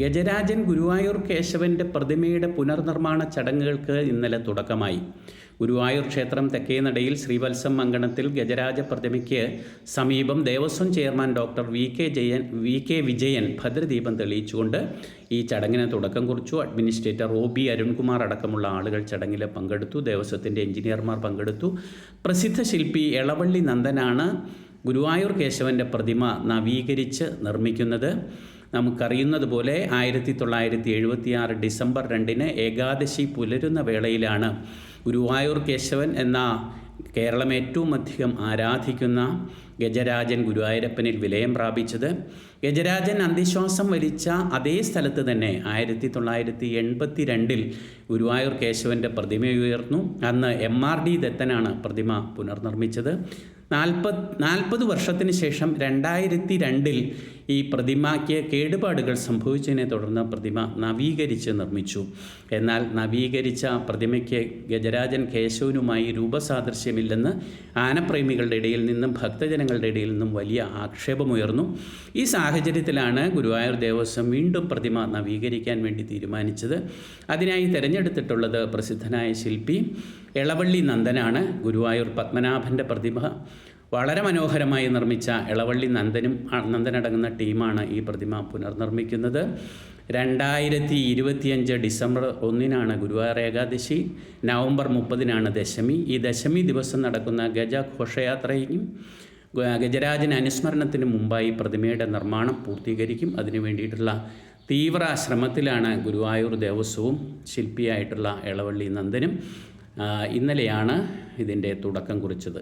ഗജരാജൻ ഗുരുവായൂർ കേശവന്റെ പ്രതിമയുടെ പുനർനിർമ്മാണ ചടങ്ങുകൾക്ക് ഇന്നലെ തുടക്കമായി. ഗുരുവായൂർ ക്ഷേത്രം തെക്കേനടയിൽ ശ്രീവത്സം മങ്കണത്തിൽ ഗജരാജ പ്രതിമയ്ക്ക് സമീപം Devaswom chairman doctor V K Jayan V K Vijayan ഭദ്രദീപം തെളിയിച്ചുകൊണ്ട് ഈ ചടങ്ങിന് തുടക്കം കുറിച്ചു. അഡ്മിനിസ്ട്രേറ്റർ ഒ ബി അരുൺകുമാർ അടക്കമുള്ള ആളുകൾ ചടങ്ങിൽ പങ്കെടുത്തു. ദേവസ്വത്തിന്റെ എഞ്ചിനീയർമാർ പങ്കെടുത്തു. പ്രസിദ്ധ ശില്പി എളവള്ളി നന്ദനാണ് ഗുരുവായൂർ കേശവന്റെ പ്രതിമ നവീകരിച്ച് നിർമ്മിക്കുന്നത്. നമുക്കറിയുന്നത് പോലെ ആയിരത്തി തൊള്ളായിരത്തി എഴുപത്തിയാറ് ഡിസംബർ രണ്ടിന് ഏകാദശി പുലരുന്ന വേളയിലാണ്. ഗുരുവായൂർ കേശവൻ എന്ന കേരളം ഏറ്റവും അധികം ആരാധിക്കുന്ന ഗജരാജൻ ഗുരുവായൂരപ്പനിൽ വിലയം പ്രാപിച്ചത്. ഗജരാജൻ അന്തിശ്വാസം വലിച്ച അതേ സ്ഥലത്ത് തന്നെ ആയിരത്തി തൊള്ളായിരത്തി എൺപത്തി രണ്ടിൽ ഗുരുവായൂർ കേശവന്റെ പ്രതിമ ഉയർന്നു. അന്ന് എം ആർ ഡി ദത്തനാണ് പ്രതിമ പുനർനിർമ്മിച്ചത്. നാൽപ്പത് നാൽപ്പത് വർഷത്തിന് ശേഷം രണ്ടായിരത്തി രണ്ടിൽ ഈ പ്രതിമയ്ക്ക് കേടുപാടുകൾ സംഭവിച്ചതിനെ തുടർന്ന് പ്രതിമ നവീകരിച്ച് നിർമ്മിച്ചു. എന്നാൽ നവീകരിച്ച പ്രതിമയ്ക്ക് ഗജരാജൻ കേശവനുമായി രൂപസാദൃശ്യമില്ലെന്ന് ആനപ്രേമികളുടെ ഇടയിൽ നിന്നും ഭക്തജനങ്ങളുടെ ഇടയിൽ നിന്നും വലിയ ആക്ഷേപമുയർന്നു. ഈ സാഹചര്യത്തിലാണ് ഗുരുവായൂർ ദേവസ്വം വീണ്ടും പ്രതിമ നവീകരിക്കാൻ വേണ്ടി തീരുമാനിച്ചത്. അതിനായി തിരഞ്ഞെടുത്തിട്ടുള്ളത് പ്രസിദ്ധനായ ശില്പി എളവള്ളി നന്ദനാണ്. ഗുരുവായൂർ പത്മനാഭന്റെ പ്രതിമ. വളരെ മനോഹരമായി നിർമ്മിച്ച എളവള്ളി നന്ദനും നന്ദനടങ്ങുന്ന ടീമാണ് ഈ പ്രതിമ പുനർനിർമ്മിക്കുന്നത്. രണ്ടായിരത്തി ഇരുപത്തിയഞ്ച് ഡിസംബർ ഒന്നിനാണ് ഗുരുവായൂർ ഏകാദശി. നവംബർ മുപ്പതിനാണ് ദശമി. ഈ ദശമി ദിവസം നടക്കുന്ന ഗജ ഘോഷയാത്രയും ഗജരാജൻ അനുസ്മരണത്തിന് മുമ്പായി പ്രതിമയുടെ നിർമ്മാണം പൂർത്തീകരിക്കും. അതിനു വേണ്ടിയിട്ടുള്ള തീവ്ര ശ്രമത്തിലാണ് ഗുരുവായൂർ ദേവസ്വവും ശില്പിയായിട്ടുള്ള ഇളവള്ളി നന്ദനും ഇന്നലെയാണ് ഇതിന്റെ തുടക്കം കുറിച്ചത്.